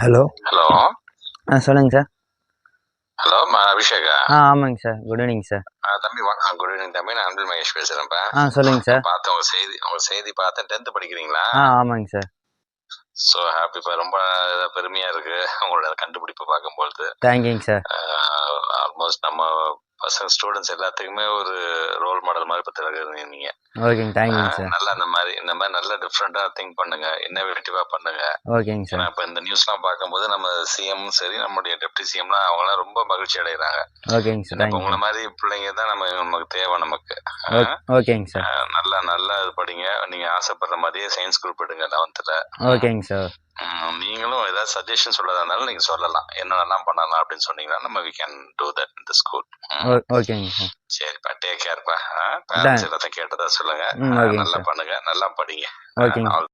Hello. Hello. ஆ சொல்லுங்கள் sir. Hello அபிஷேகா. ஆ ஆமாங்க சார். குட் ஈவினிங் சார் ஆ, தம்பி குட் ஈவினிங் தம்பி. நான் அன்பில் மகேஷ் பேசுறேன்ப்பா. ஆ சொல்லுங்கள் சார். பார்த்தேன் உங்க செய்தி உங்க செய்தி பார்த்தேன் டென்த் படிக்கிறீங்களா? ஆ ஆமாங்க சார். ஸோ ஹாப்பிப்பா ரொம்ப பெருமையா இருக்கு. உங்களோட கண்டுபிடிப்பு பார்க்கும்போது தேங்க்யூங்க சார் ஆல்மோஸ்ட் நம்ம பசங்க ஸ்டூடெண்ட்ஸ் எல்லாத்துக்குமே ஒரு ரோல் மாடல் மாதிரி இப்போ திறகுறீங்க நீங்க. ஓகேங்க தேங்க்யூங்க சார் நல்லா மாதிரி இந்த மாதிரி நல்லா டிஃப்ரெண்டா திங்க் பண்ணுங்க. இன்னோவேட்டிவா பண்ணுங்க. ஓகேங்க சார். இப்போ இந்த நியூஸ்லாம் பார்க்கும்போது நம்ம சிஎம் சரி நம்மளுடைய டெப்டி சிஎம்லாம் அவங்களாம் ரொம்ப மகிழ்ச்சி அடைகிறாங்க. ஓகேங்க சார். உங்களை மாதிரி பிள்ளைங்க தான் நம்ம நமக்கு தேவை நமக்கு? ஓகேங்க சார். நல்லா நல்லா இது படிங்க. நீங்க ஆசைப்படுற மாதிரியே சயின்ஸ் குரூப் எடுங்க லெவன்த்தில் ஓகேங்க சார். நீங்களும் ஏதாவது சஜஷன் சொல்லதா இருந்தாலும் நீங்க சொல்லலாம். என்னென்னலாம் பண்ணலாம் அப்படின்னு சொன்னீங்கன்னா நம்ம வி கேன் டூ தட் இந்த ஸ்கூல் ஓகேங்க சார். சரிப்பா டேக் கேர்ப்பா பேரண்ட்ஸ் எல்லாத்தையும் கேட்டதா சொல்லுங்க. நல்லா. பண்ணுங்க. நல்லா படிங்க. ஆல்